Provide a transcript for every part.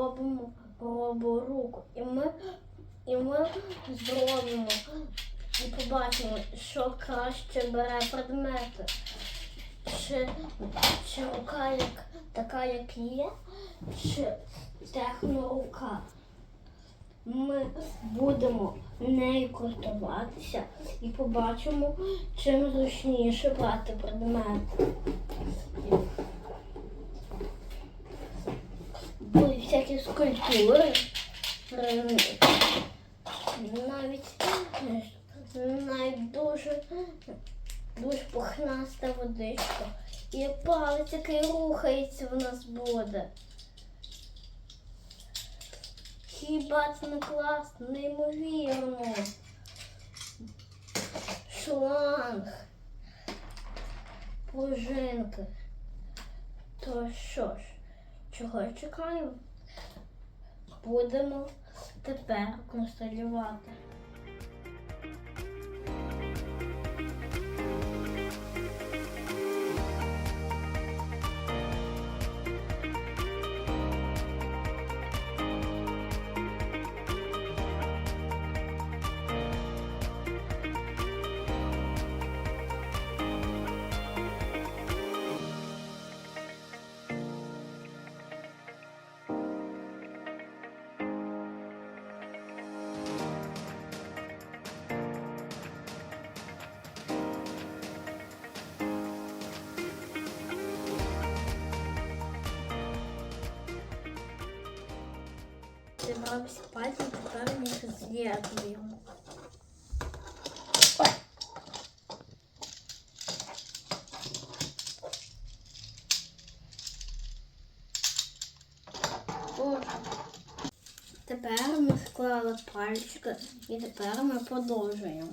Робимо роборуку. І ми, і ми зробимо і побачимо, що краще бере предмети. Чи, чи рука як така, як є, чи технорука. Ми будемо нею користуватися і побачимо, чим зручніше брати предмети. Всякі скульптури. Навіть, навіть дуже, дуже пухнаста водичка. І палець, який рухається в нас буде. Хіба це не класно, неймовірно. Шланг. Пружинки. То що ж, чого чекаємо? Будемо тепер конструювати. Зібрався пальцы, которые мы з'єднуємо. О. Тепер ми склали пальчики і тепер ми продовжуємо.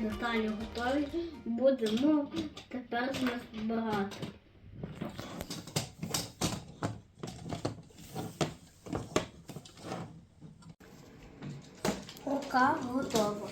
деталі готові. Будемо тепер з нас збирати. Рука готова.